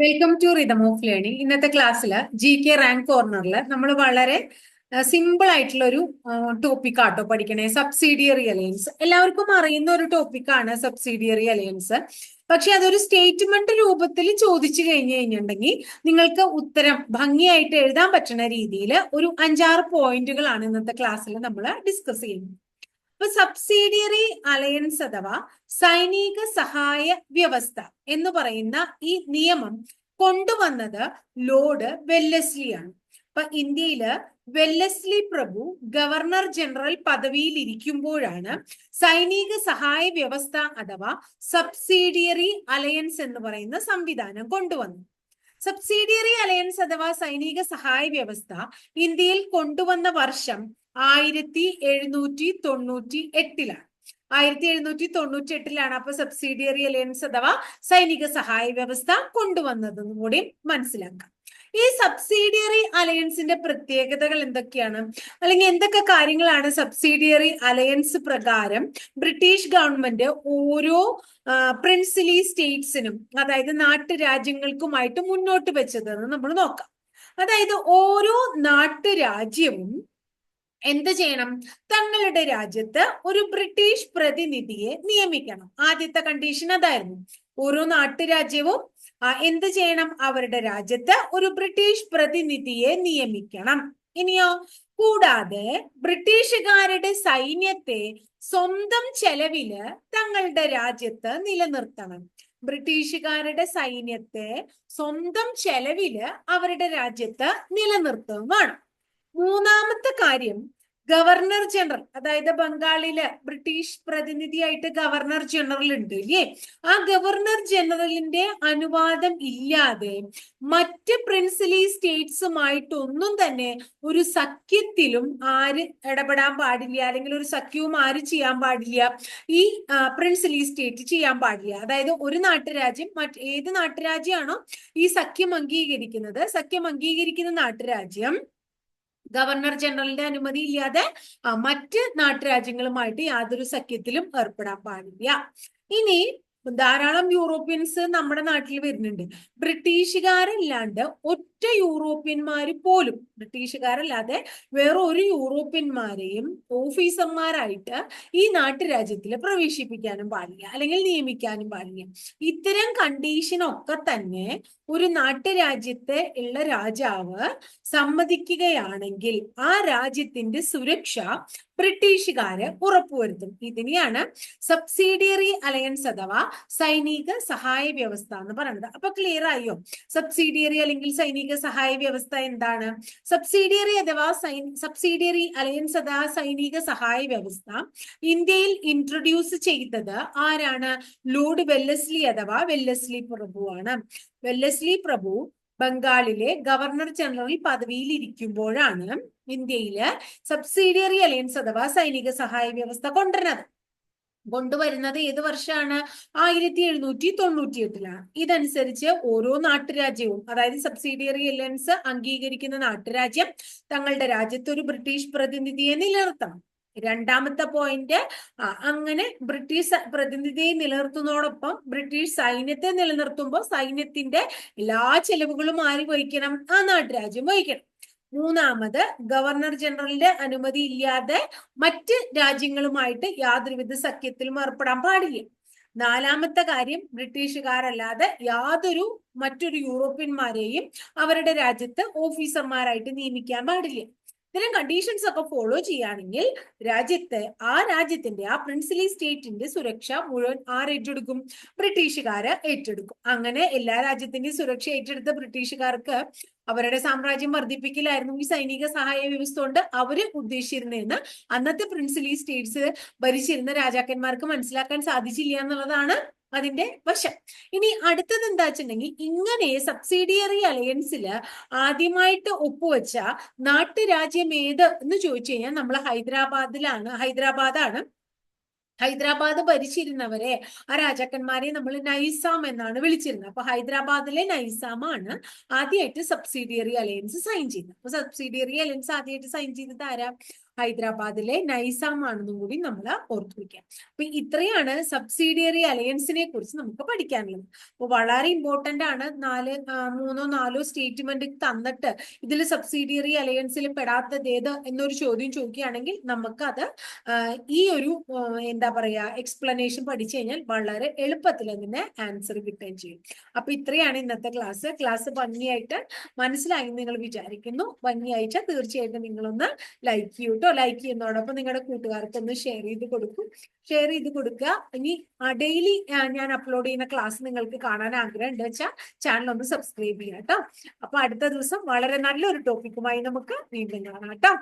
Welcome to rhythm of learning ഇന്നത്തെ ക്ലാസ്സിൽ G K rank കോർണറിൽ നമ്മൾ വളരെ സിമ്പിൾ ആയിട്ടുള്ള ഒരു ടോപ്പിക് ആട്ടോ പഠിക്കണേ. സബ്സിഡിയറി അലയൻസ് എല്ലാവർക്കും അറിയുന്ന ഒരു ടോപ്പിക്കാണ് സബ്സിഡിയറി അലയൻസ് പക്ഷെ അതൊരു സ്റ്റേറ്റ്മെന്റ് രൂപത്തിൽ ചോദിച്ചു കഴിഞ്ഞു കഴിഞ്ഞിട്ടുണ്ടെങ്കിൽ നിങ്ങൾക്ക് ഉത്തരം ഭംഗിയായിട്ട് എഴുതാൻ പറ്റുന്ന രീതിയിൽ ഒരു അഞ്ചാറ് പോയിന്റുകളാണ് ഇന്നത്തെ ക്ലാസ്സിൽ നമ്മൾ ഡിസ്കസ് ചെയ്യുന്നത്. അപ്പൊ സബ്സിഡിയറി അലയൻസ് അഥവാ സൈനിക സഹായ വ്യവസ്ഥ എന്ന് പറയുന്ന ഈ നിയമം കൊണ്ടുവന്നത് ലോർഡ് വെല്ലസ്ലി ആണ്. അപ്പൊ ഇന്ത്യയിൽ വെല്ലസ്ലി പ്രഭു ഗവർണർ ജനറൽ പദവിയിൽ ഇരിക്കുമ്പോഴാണ് സൈനിക സഹായ വ്യവസ്ഥ അഥവാ സബ്സിഡിയറി അലയൻസ് എന്ന് പറയുന്ന സംവിധാനം കൊണ്ടുവന്നത്. സബ്സിഡിയറി അലയൻസ് അഥവാ സൈനിക സഹായ വ്യവസ്ഥ ഇന്ത്യയിൽ കൊണ്ടുവന്ന വർഷം ആയിരത്തി എഴുന്നൂറ്റി തൊണ്ണൂറ്റി എട്ടിലാണ് ആയിരത്തി എഴുന്നൂറ്റി തൊണ്ണൂറ്റി എട്ടിലാണ് അപ്പൊ സബ്സിഡിയറി അലയൻസ് അഥവാ സൈനിക സഹായ വ്യവസ്ഥ കൊണ്ടുവന്നതെന്നും കൂടി മനസ്സിലാക്കാം. ഈ സബ്സിഡിയറി അലയൻസിന്റെ പ്രത്യേകതകൾ എന്തൊക്കെയാണ്? അല്ലെങ്കിൽ എന്തൊക്കെ കാര്യങ്ങളാണ് സബ്സിഡിയറി അലയൻസ് പ്രകാരം ബ്രിട്ടീഷ് ഗവൺമെന്റ് ഓരോ പ്രിൻസിലി സ്റ്റേറ്റ്സിനും അതായത് നാട്ടുരാജ്യങ്ങൾക്കുമായിട്ട് മുന്നോട്ട് വെച്ചതെന്ന് നമ്മൾ നോക്കാം. അതായത് ഓരോ നാട്ടുരാജ്യവും എന്ത് ചെയ്യണം? തങ്ങളുടെ രാജ്യത്ത് ഒരു ബ്രിട്ടീഷ് പ്രതിനിധിയെ നിയമിക്കണം. ആദ്യത്തെ കണ്ടീഷൻ അതായിരുന്നു. ഓരോ നാട്ടുരാജ്യവും എന്ത് ചെയ്യണം? അവരുടെ രാജ്യത്ത് ഒരു ബ്രിട്ടീഷ് പ്രതിനിധിയെ നിയമിക്കണം. ഇനിയോ? കൂടാതെ ബ്രിട്ടീഷുകാരുടെ സൈന്യത്തെ സ്വന്തം ചെലവിൽ തങ്ങളുടെ രാജ്യത്ത് നിലനിർത്തണം. ബ്രിട്ടീഷുകാരുടെ സൈന്യത്തെ സ്വന്തം ചെലവിൽ അവരുടെ രാജ്യത്ത് നിലനിർത്തുകയും വേണം. മൂന്നാമത്തെ കാര്യം ഗവർണർ ജനറൽ അതായത് ബംഗാളിൽ ബ്രിട്ടീഷ് പ്രതിനിധിയായിട്ട് ഗവർണർ ജനറൽ ഉണ്ട് അല്ലേ ആ ഗവർണർ ജനറലിന്റെ അനുവാദം ഇല്ലാതെ മറ്റ് പ്രിൻസിലി സ്റ്റേറ്റ്സുമായിട്ടൊന്നും തന്നെ ഒരു സഖ്യത്തിലും ആര് ഇടപെടാൻ പാടില്ല അല്ലെങ്കിൽ ഒരു സഖ്യവും ആര് ചെയ്യാൻ പാടില്ല ഈ പ്രിൻസിലി സ്റ്റേറ്റ് ചെയ്യാൻ പാടില്ല. അതായത് ഒരു നാട്ടുരാജ്യം മറ്റ് ഏത് നാട്ടുരാജ്യമാണോ ഈ സഖ്യം അംഗീകരിക്കുന്നത്? സഖ്യം അംഗീകരിക്കുന്ന നാട്ടുരാജ്യം ഗവർണർ ജനറലിന്റെ അനുമതി ഇല്ലാതെ മറ്റ് നാട്ടുരാജ്യങ്ങളുമായിട്ട് യാതൊരു സഖ്യത്തിലും ഏർപ്പെടാൻ പാടില്ല. ഇനി ധാരാളം യൂറോപ്യൻസ് നമ്മുടെ നാട്ടിൽ വരുന്നുണ്ട്. ബ്രിട്ടീഷുകാരല്ലാണ്ട് ഒറ്റ യൂറോപ്യന്മാര് പോലും ബ്രിട്ടീഷുകാരല്ലാതെ വേറെ ഒരു യൂറോപ്യന്മാരെയും ഓഫീസർമാരായിട്ട് ഈ നാട്ടുരാജ്യത്തിൽ പ്രവേശിപ്പിക്കാനും പാടില്ല അല്ലെങ്കിൽ നിയമിക്കാനും പാടില്ല. ഇത്തരം കണ്ടീഷൻ ഒക്കെ തന്നെ ഒരു നാട്ടുരാജ്യത്തെ ഉള്ള രാജാവ് സമ്മതിക്കുകയാണെങ്കിൽ ആ രാജ്യത്തിന്റെ സുരക്ഷ ബ്രിട്ടീഷുകാര് ഉറപ്പുവരുത്തും. ഇതിനെയാണ് സബ്സിഡിയറി അലയൻസ് അഥവാ സൈനിക സഹായ വ്യവസ്ഥ എന്ന് പറയുന്നത്. അപ്പൊ ക്ലിയർ ആയോ? സബ്സിഡിയറി അല്ലെങ്കിൽ സൈനിക സഹായ വ്യവസ്ഥ എന്താണ്? സബ്സിഡിയറി അഥവാ സബ്സിഡിയറി അലയൻസ് അഥവാ സൈനിക സഹായ വ്യവസ്ഥ ഇന്ത്യയിൽ ഇൻട്രൊഡ്യൂസ് ചെയ്തത് ആരാണ്? ലോർഡ് വെല്ലസ്ലി അഥവാ വെല്ലസ്ലി പ്രഭുവാണ് വെല്ലസ്ലി പ്രഭു ബംഗാളിലെ ഗവർണർ ജനറൽ പദവിയിൽ ഇരിക്കുമ്പോഴാണ് ഇന്ത്യയിലെ സബ്സിഡിയറി അലയൻസ് അഥവാ സൈനിക സഹായ വ്യവസ്ഥ കൊണ്ടുവരുന്നത്. കൊണ്ടുവരുന്നത് ഏത് വർഷമാണ്? ആയിരത്തി എഴുന്നൂറ്റി തൊണ്ണൂറ്റി എട്ടിലാണ് ഇതനുസരിച്ച് ഓരോ നാട്ടുരാജ്യവും അതായത് സബ്സിഡിയറി അലയൻസ് അംഗീകരിക്കുന്ന നാട്ടുരാജ്യം തങ്ങളുടെ രാജ്യത്ത് ഒരു ബ്രിട്ടീഷ് പ്രതിനിധിയെ നിലനിർത്തണം. രണ്ടാമത്തെ പോയിന്റ് അങ്ങനെ ബ്രിട്ടീഷ് പ്രതിനിധിയെ നിലനിർത്തുന്നതോടൊപ്പം ബ്രിട്ടീഷ് സൈന്യത്തെ നിലനിർത്തുമ്പോൾ സൈന്യത്തിന്റെ എല്ലാ ചെലവുകളും ആര് വഹിക്കണം? ആ നാട്ടുരാജ്യം വഹിക്കണം. മൂന്നാമത് ഗവർണർ ജനറലിന്റെ അനുമതി ഇല്ലാതെ മറ്റ് രാജ്യങ്ങളുമായിട്ട് യാതൊരുവിധ സഖ്യത്തിലും ഏർപ്പെടാൻ പാടില്ല. നാലാമത്തെ കാര്യം ബ്രിട്ടീഷുകാരല്ലാതെ യാതൊരു മറ്റൊരു യൂറോപ്യന്മാരെയും അവരുടെ രാജ്യത്ത് ഓഫീസർമാരായിട്ട് നിയമിക്കാൻ പാടില്ല. ഇത്തരം കണ്ടീഷൻസ് ഒക്കെ ഫോളോ ചെയ്യുകയാണെങ്കിൽ രാജ്യത്തെ ആ രാജ്യത്തിന്റെ ആ പ്രിൻസിലി സ്റ്റേറ്റിന്റെ സുരക്ഷ മുഴുവൻ ആർ ഏറ്റെടുക്കും? ബ്രിട്ടീഷുകാര് ഏറ്റെടുക്കും. അങ്ങനെ എല്ലാ രാജ്യത്തിന്റെയും സുരക്ഷ ഏറ്റെടുത്ത ബ്രിട്ടീഷുകാർക്ക് അവരുടെ സാമ്രാജ്യം വർദ്ധിപ്പിക്കലായിരുന്നു ഈ സൈനിക സഹായ വ്യവസ്ഥ കൊണ്ട് അവർ ഉദ്ദേശിച്ചിരുന്നതെന്ന് അന്നത്തെ പ്രിൻസിലി സ്റ്റേറ്റ്സ് ഭരിച്ചിരുന്ന രാജാക്കന്മാർക്ക് മനസ്സിലാക്കാൻ സാധിച്ചില്ല എന്നുള്ളതാണ് അതിന്റെ വശം. ഇനി അടുത്തത് എന്താ വെച്ചിട്ടുണ്ടെങ്കിൽ ഇങ്ങനെ സബ്സിഡിയറി അലയൻസിൽ ആദ്യമായിട്ട് ഒപ്പുവെച്ച നാട്ടുരാജ്യം ഏത് എന്ന് ചോദിച്ചു കഴിഞ്ഞാൽ നമ്മൾ ഹൈദരാബാദിലാണ് ഹൈദരാബാദാണ്. ഹൈദരാബാദ് ഭരിച്ചിരുന്നവരെ ആ രാജാക്കന്മാരെ നമ്മൾ നൈസാം എന്നാണ് വിളിച്ചിരുന്നത്. അപ്പൊ ഹൈദരാബാദിലെ നൈസാമാണ് ആദ്യമായിട്ട് സബ്സിഡിയറി അലയൻസ് സൈൻ ചെയ്യുന്നത്. അപ്പൊ സബ്സിഡിയറി അലയൻസ് ആദ്യമായിട്ട് സൈൻ ചെയ്തത് ആരാ? ഹൈദരാബാദിലെ നൈസാം ആണെന്നും കൂടി നമ്മൾ ഓർത്തു വയ്ക്കാം അപ്പൊ ഇത്രയാണ് സബ്സിഡിയറി അലയൻസിനെ കുറിച്ച് നമുക്ക് പഠിക്കാനുള്ളത്. അപ്പൊ വളരെ ഇമ്പോർട്ടന്റ് ആണ് നാല് മൂന്നോ നാലോ സ്റ്റേറ്റ്മെന്റ് തന്നിട്ട് ഇതിൽ സബ്സിഡിയറി അലയൻസിൽ പെടാത്തത് ഏത് എന്നൊരു ചോദ്യം ചോദിക്കുകയാണെങ്കിൽ നമുക്ക് അത് ഈ ഒരു എന്താ പറയാ എക്സ്പ്ലനേഷൻ പഠിച്ചു കഴിഞ്ഞാൽ വളരെ എളുപ്പത്തിൽ അതിന് ആൻസർ കിട്ടുകയും ചെയ്യും. അപ്പൊ ഇത്രയാണ് ഇന്നത്തെ ക്ലാസ് ക്ലാസ് ഭംഗിയായിട്ട് മനസ്സിലായി നിങ്ങൾ വിചാരിക്കുന്നു. ഭംഗിയായിട്ട് തീർച്ചയായിട്ടും നിങ്ങളൊന്ന് ലൈക്ക് ചെയ്യൂ കേട്ടോ ലൈക്ക് ചെയ്യുന്നതോടൊപ്പം നിങ്ങളുടെ കൂട്ടുകാർക്ക് ഒന്ന് ഷെയർ ചെയ്ത് കൊടുക്കും. ഷെയർ ചെയ്ത് കൊടുക്കുക. ഇനി ഡെയിലി ഞാൻ അപ്ലോഡ് ചെയ്യുന്ന ക്ലാസ് നിങ്ങൾക്ക് കാണാൻ ആഗ്രഹം ഉണ്ട് വെച്ചാൽ ചാനൽ ഒന്ന് സബ്സ്ക്രൈബ് ചെയ്യാം കേട്ടോ അപ്പൊ അടുത്ത ദിവസം വളരെ നല്ലൊരു ടോപ്പിക്കുമായി നമുക്ക് വീണ്ടും കാണാം കേട്ടോ